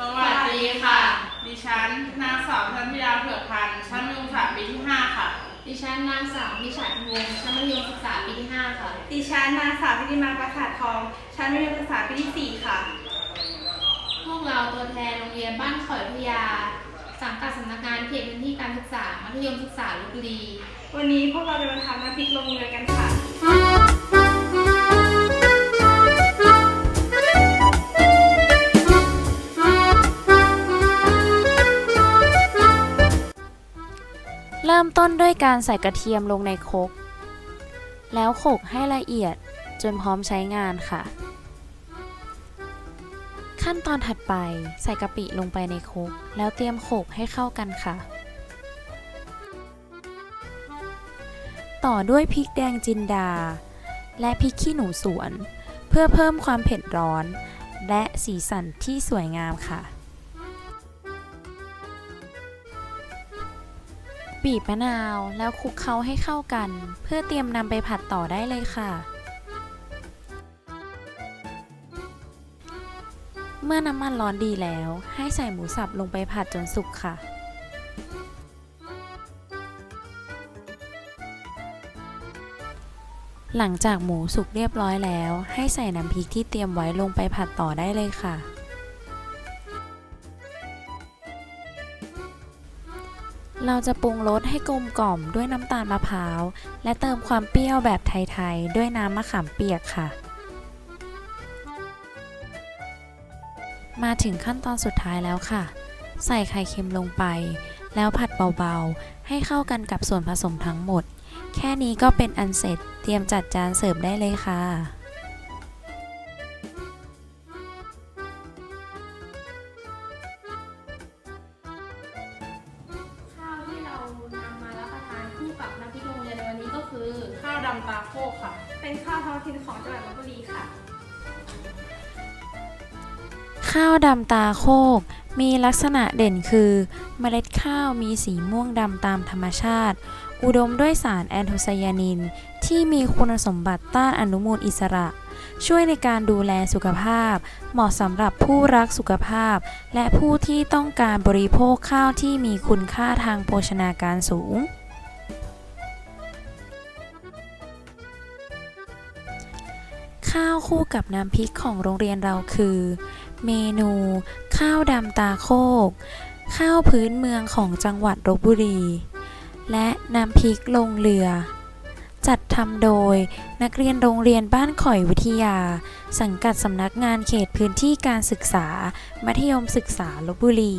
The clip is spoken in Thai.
สวัสดีค่ะ ดิฉันนางสาวธัญญาเผือกพันธ์ชั้นมัธยมศึกษาปีที่ 5 ค่ะ ดิฉันนางสาวนิชาพงศ์ชั้นมัธยมศึกษาปีที่ 5 ค่ะ ดิฉันนางสาวพิธิมาประสาททอง ชั้นมัธยมศึกษาปีที่ 4 ค่ะ พวกเราตัวแทนโรงเรียนบ้านข่อยพิทยา สังกัดสำนักงานเขตพื้นที่การศึกษา มัธยมศึกษาลพบุรี วันนี้พวกเราจะมาทำน้ำพริกลงเรือกันค่ะ เริ่มต้นด้วยการใส่กระเทียมลงในครกแล้วโขลกให้ละเอียดจนพร้อมใช้งานค่ะ ขั้นตอนถัดไปใส่กะปิลงไปในครกแล้วเตรียมโขลกให้เข้ากันค่ะ ต่อด้วยพริกแดงจินดา และพริกขี้หนูสวน เพื่อเพิ่มความเผ็ดร้อน และสีสันที่สวยงามค่ะ บีบมะนาวแล้วคลุกเคล้าให้เข้ากัน เพื่อเตรียมนำไปผัดต่อได้เลยค่ะ เมื่อน้ำมันร้อนดีแล้ว ให้ใส่หมูสับลงไปผัดจนสุกค่ะหลังจากหมูสุกเรียบร้อยแล้ว ให้ใส่น้ำพริกที่เตรียมไว้ลงไปผัดต่อได้เลยค่ะ เราจะปรุงรสให้กลมกล่อมด้วยน้ำตาลมะพร้าว และเติมความเปรี้ยวแบบไทยๆ ด้วยน้ำมะขามเปียกค่ะ มาถึงขั้นตอนสุดท้ายแล้วค่ะ ใส่ไข่เค็มลงไป แล้วผัดเบาๆ ให้เข้ากันกับส่วนผสมทั้งหมด แค่นี้ก็เป็นอันเสร็จเตรียมจัดจานเสิร์ฟได้เลยค่ะ คือข้าวดำตาโคกค่ะ เป็นข้าวท้องถิ่นของจังหวัดลบบุรีค่ะ ข้าวดำตาโคก มีลักษณะเด่นคือ เมล็ดข้าวมีสีม่วงดำตามธรรมชาติ อุดมด้วยสารแอนโทไซยานิน ที่มีคุณสมบัติต้านอนุมูลอิสระ ช่วยในการดูแลสุขภาพ เหมาะสำหรับผู้รักสุขภาพ และผู้ที่ต้องการบริโภคข้าวที่มีคุณค่าทางโภชนาการสูง ข้าวคู่กับน้ำพริกของโรงเรียนเราคือ เมนู ข้าวดำตาโคก ข้าวพื้นเมืองของจังหวัดลบบุรี และน้ำพริกลงเรือ จัดทำโดยนักเรียนโรงเรียนบ้านข่อยวิทยา สังกัดสำนักงานเขตพื้นที่การศึกษา มัธยมศึกษาลบบุรี